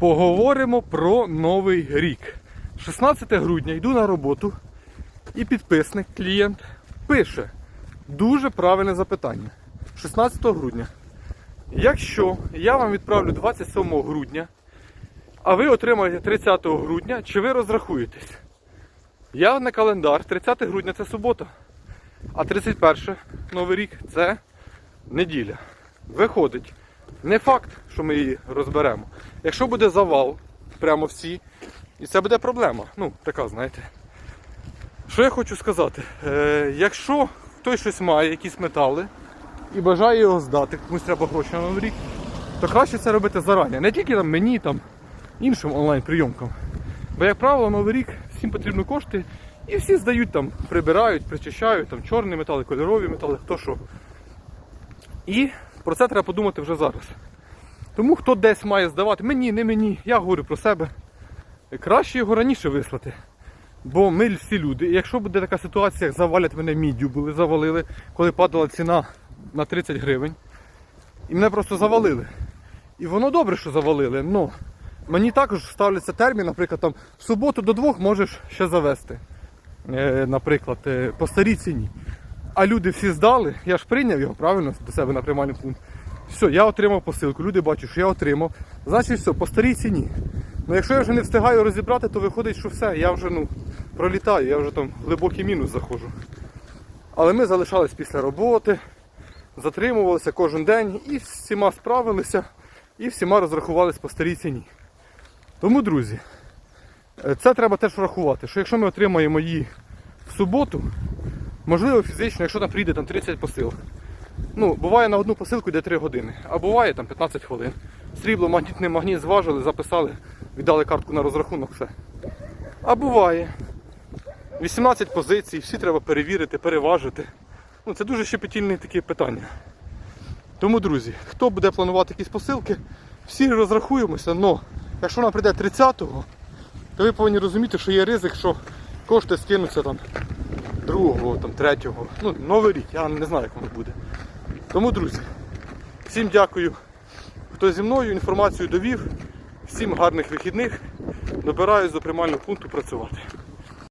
Поговоримо про новий рік. 16 грудня йду на роботу і підписник, клієнт, пише дуже правильне запитання. 16 грудня. Якщо я вам відправлю 27 грудня, а ви отримаєте 30 грудня, чи ви розрахуєтесь? Я на календар, 30 грудня це субота, а 31 Новий рік це неділя. Виходить, не факт, що ми її розберемо. Якщо буде завал, прямо всі, і це буде проблема. Ну, така, знаєте. Що я хочу сказати? Е, якщо хтось щось має, якісь метали, і бажає його здати, комусь треба гроші на новий рік, то краще це робити зарані. Не тільки там мені, там, іншим онлайн-прийомкам. Бо, як правило, новий рік всім потрібні кошти, і всі здають там, прибирають, причищають, там чорні метали, кольорові метали, хто що. І про це треба подумати вже зараз. Тому хто десь має здавати, мені, не мені, я говорю про себе. Краще його раніше вислати. Бо ми всі люди. І якщо буде така ситуація, як завалять мене міддю, були завалили, коли падала ціна на 30 гривень. І мене просто завалили. І воно добре, що завалили. но мені також ставляться термін, наприклад, там в суботу до двох можеш ще завести. Е, наприклад, е, по старій ціні. А люди всі здали, я ж прийняв його правильно до себе на приймальний пункт. Все, я отримав посилку, люди бачать, що я отримав. Значить, все, по старій ціні. Ну якщо я вже не встигаю розібрати, то виходить, що все, я вже ну, пролітаю, я вже там глибокий мінус заходжу. Але ми залишались після роботи, затримувалися кожен день і всіма справилися, і всіма розрахувались по старій ціні. Тому, друзі, е, це треба теж врахувати, що якщо ми отримаємо її в суботу, можливо фізично, якщо там прийде там 30 посилок. Ну, буває на одну посилку йде 3 години, а буває там 15 хвилин. Срібло, магнітний магніт зважили, записали, віддали картку на розрахунок, все. А буває. 18 позицій, всі треба перевірити, переважити. Ну, це дуже щепетільне таке питання. Тому, друзі, хто буде планувати якісь посилки, всі розрахуємося, але якщо нам прийде 30-го, то ви повинні розуміти, що є ризик, що кошти скинуться там другого, там, третього. Ну, новий рік, я не знаю, як воно буде. Тому, друзі, всім дякую, хто зі мною інформацію довів. Всім гарних вихідних. Добираюсь до приймального пункту працювати.